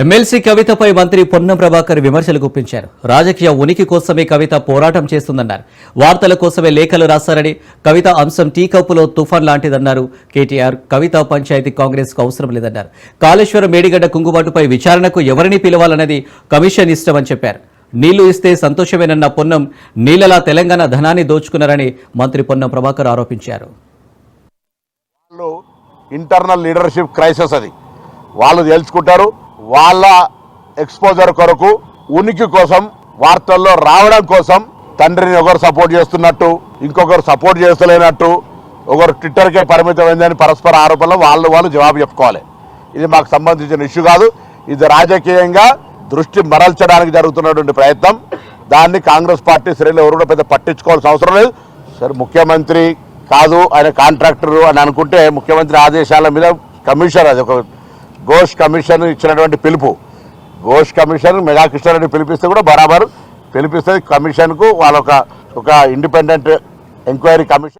MLC కవితపై మంత్రి పొన్నం ప్రభాకర్ విమర్శలు గుప్పించారు. రాజకీయ ఉనికి కోసమే కవిత పోరాటం చేస్తుందన్నారు. వార్తల కోసమే లేఖలు రాస్తారని కవిత అంశం టీ కప్పులో తుఫాన్ లాంటిదన్నారు. కేటీఆర్ కవిత పంచాయతీ కాంగ్రెస్కు అవసరం లేదన్నారు. కాళేశ్వరం మేడిగడ్డ కుంగుబాటుపై విచారణకు ఎవరిని పిలవాలన్నది కమిషన్ ఇష్టమని చెప్పారు. నీళ్ళు ఇస్తే సంతోషమేనన్న పొన్నం నీళ్ళలా తెలంగాణ ధనాన్ని దోచుకున్నారని మంత్రి పొన్నం ప్రభాకర్ ఆరోపించారు. ఇంటర్నల్ లీడర్షిప్ క్రైసిస్ అది. వాళ్ళు తెలుసుకుంటారు వాళ్ళ ఎక్స్పోజర్ కొరకు ఉనికి కోసం వార్తల్లో రావడం కోసం తండ్రిని ఒకరు సపోర్ట్ చేస్తున్నట్టు ఇంకొకరు సపోర్ట్ చేస్తలేనట్టు ఒకరు ట్విట్టర్కే పరిమితమైందని పరస్పర ఆరోపణలు వాళ్ళు వాళ్ళు జవాబు చెప్పుకోవాలి. ఇది మాకు సంబంధించిన ఇష్యూ కాదు. ఇది రాజకీయంగా దృష్టి మరల్చడానికి జరుగుతున్నటువంటి ప్రయత్నం. దాన్ని కాంగ్రెస్ పార్టీ శ్రేణులు ఎవరు కూడా పెద్ద పట్టించుకోవాల్సిన అవసరం లేదు. సరే ముఖ్యమంత్రి కాదు ఆయన కాంట్రాక్టరు అని అనుకుంటే ముఖ్యమంత్రి ఆదేశాల మీద కమిషన్ అది ఒక ఘోష్ కమిషన్ ఇచ్చినటువంటి పిలుపు. ఘోష్ కమిషన్ మెగా కృష్ణారెడ్డి పిలిపిస్తే కూడా బరాబరు. పిలిపిస్తే కమిషన్కు వాళ్ళొక ఒక ఇండిపెండెంట్ ఎంక్వైరీ కమిషన్